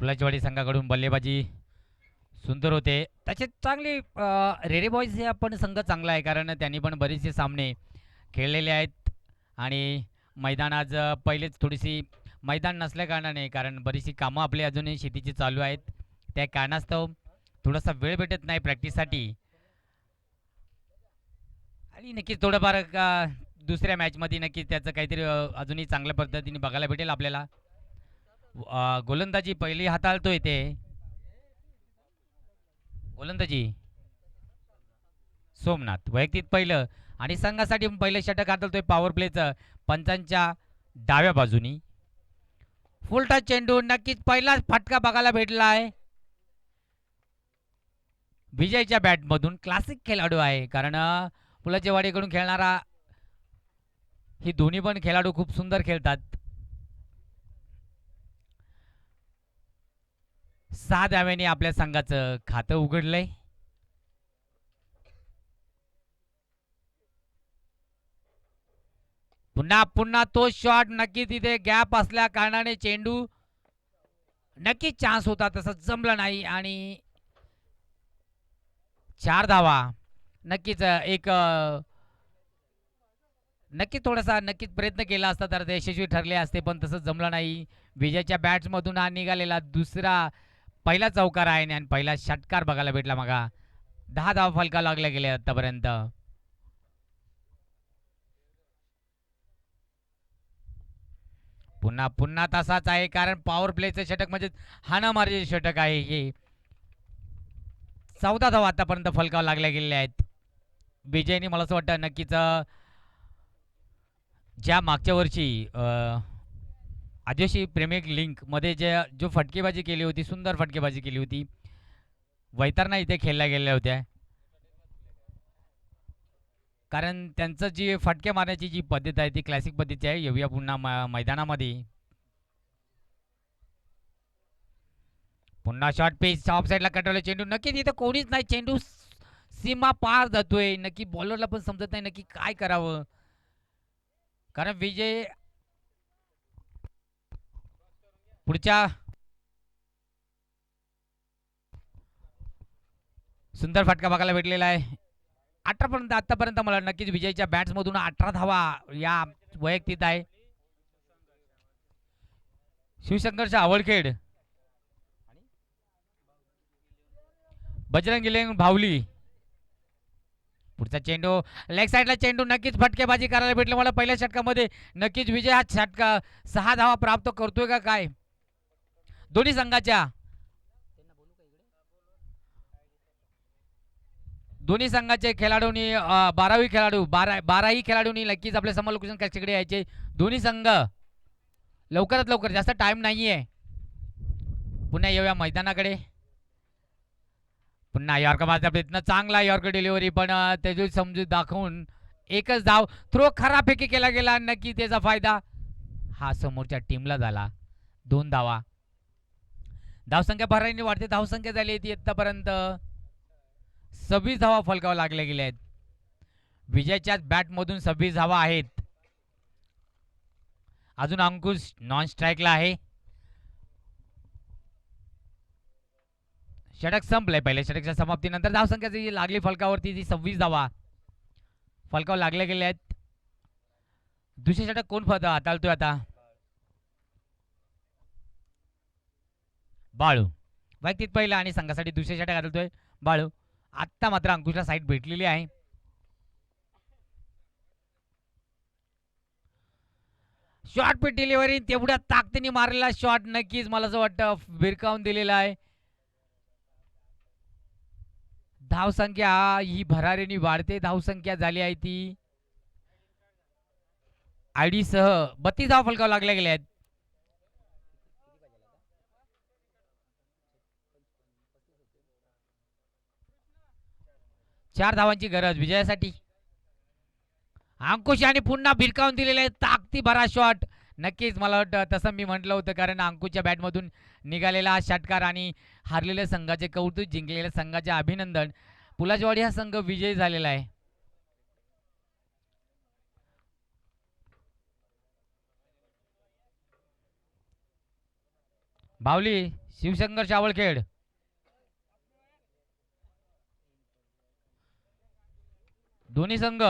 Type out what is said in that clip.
पुलाचीवाडी संघाकडून बल्लेबाजी सुंदर होते. तसेच चांगली रेडे बॉईज हे आपण संघ चांगला आहे कारण त्यांनी पण बरेचसे सामने खेळलेले आहेत. आणि मैदान आज पहिलेच थोडीशी मैदान नसल्या कारणाने कारण बरीचशी कामं आपली अजूनही शेतीची चालू आहेत. त्या कारणास्तव थोडासा वेळ भेटत नाही प्रॅक्टिससाठी. आणि नक्कीच थोडंफार दुसऱ्या मॅचमध्ये नक्कीच त्याचं काहीतरी अजूनही चांगल्या पद्धतीने बघायला भेटेल आपल्याला. गोलंदाजी पहिली हाताळतोय ते गोलंदाजी. सोमनाथ वैयक्तिक पहिलं. आणि संघासाठी पहिलं षटक हाताळतोय पॉवर प्लेचं पंचांच्या डाव्या बाजूनी. फुलटा चेंडू नक्कीच पहिलाच फटका बघायला भेटला आहे विजयच्या बॅटमधून क्लासिक खेळाडू आहे कारण अ, वाडीकडून खेळणारा ही दोन्ही पण खेळाडू खूप सुंदर खेळतात. सहा धाव्याने आपल्या संघाचं खातं उघडलंय. पुन्हा पुन्हा तो शॉट नक्की तिथे गॅप असल्या कारणाने चेंडू नक्की चान्स होता तसं जमलं नाही आणि चार धावा. नक्कीच एक नक्की थोडासा नक्कीच प्रयत्न केला असता तर ते यशस्वी ठरले असते पण तसं जमलं नाही. विजयच्या बॅट्समधून हा निघालेला दुसरा पहिला चौकार आहे आणि पहिला षटकार बघायला भेटला मागा. दहा धावा फलका लागल्या गेले आतापर्यंत. पुन्हा पुन्हा तसाच आहे कारण पॉवर प्लेचं षटक म्हणजे हाणामारीचे षटक आहे हे. चौदा धावा आतापर्यंत फलकाव लागल्या गेलेल्या आहेत. विजयने मला असं वाटतं नक्कीच ज्या मागच्या वर्षी अं, आदिवासी प्रेमिक लिंकमध्ये जे जो फटकेबाजी केली होती सुंदर फटकेबाजी केली होती वैतरणा इथे खेळल्या गेलेल्या होत्या. कारण त्यांचं जी फटके मारण्याची जी पद्धत आहे ती क्लासिक पद्धती आहे. येऊया पुन्हा मैदानामध्ये. पुन्हा शॉर्ट पेज ऑफ साईडला कटवलं चेंडू. नक्की तिथं कोणीच नाही. चेंडू सीमा पार जातोय. नक्की बॉलरला पण समजत नाही नक्की काय करावं. कारण विजय पुढच्या सुंदर फटका बघायला भेटलेला आहे. अठरापर्यंत आतापर्यंत मला नक्कीच विजयच्या बॅट्समधून अठरा धावा या वैयक्तिक आहे. शिवशंकरच्या आवडखेड बजरंग गिलेंग भावली. पुढचा चेंडू लेग साईडला चेंडू नक्कीच फटकेबाजी करायला भेटले. मला पहिल्या षटकामध्ये नक्कीच विजय हा षटका सहा धावा प्राप्त करतोय का काय? दोन्ही संघाच्या. दोन्ही संघाचे खेळाडूंनी बारावी खेळाडू बारा बाराही खेळाडूंनी नक्कीच आपल्या समालोचन कक्षेकडे यायचे. दोन्ही संघ लवकरात लवकर जास्त टाइम नाहीये. पुन्हा येऊया मैदानाकडे. पुन्हा यॉर्क माझा प्रयत्न चांगला यॉर्क डिलिव्हरी पण त्याची समजूत दाखवून एकच धाव. थ्रो खराब फेकी केला गेला नक्की त्याचा फायदा. हा समोरच्या टीमला झाला. दोन धावा. धावसंख्या भरायने वाढते धावसंख्या झाली ती आत्तापर्यंत. सव्वीस धावा फलकावं लागल्या गेल्या आहेत. विजयच्याच बॅटमधून सव्वीस धावा आहेत. अजून अंकुश नॉन स्ट्राईकला आहे. षटक संपलंय पहिल्या षटकच्या समाप्तीनंतर धावसंख्या जी लागली फलकावरती ती सव्वीस धावा फलकावर लागल्या गेल्या आहेत. दुसरे षटक कोण फत हाताळतोय आता? बाळू. वैयक्तिक पहिला आणि संघासाठी दुसऱ्या षटक घालतोय बाळू. आत्ता मात्र अंकुशला साईट भेटलेली आहे. शॉर्ट पिट डिलिव्हरी तेवढ्या ताकदीने मारलेला शॉट नक्कीच मला असं वाटतं भिरकावून दिलेला आहे. धावसंख्या ही भरारीने वाढते धावसंख्या झाली आहे ती. आयडी सह बत्तीस धाव फलकाव लागल्या गेल्या आहेत. चार धावांची गरज विजयासाठी. अंकुश आणि पुन्हा भिरकावून दिलेले ताकती भरा शॉट नक्कीच मला वाटतं तसं मी म्हटलं होतं कारण अंकुशच्या बॅटमधून निघालेला षटकार आणि हारलेल्या संघाचे कौतुक जिंकलेल्या संघाचे अभिनंदन. पुलाजवाडी हा संघ विजयी झालेला आहे. बावली शिवशंकर चावळखेड दोन्ही संघ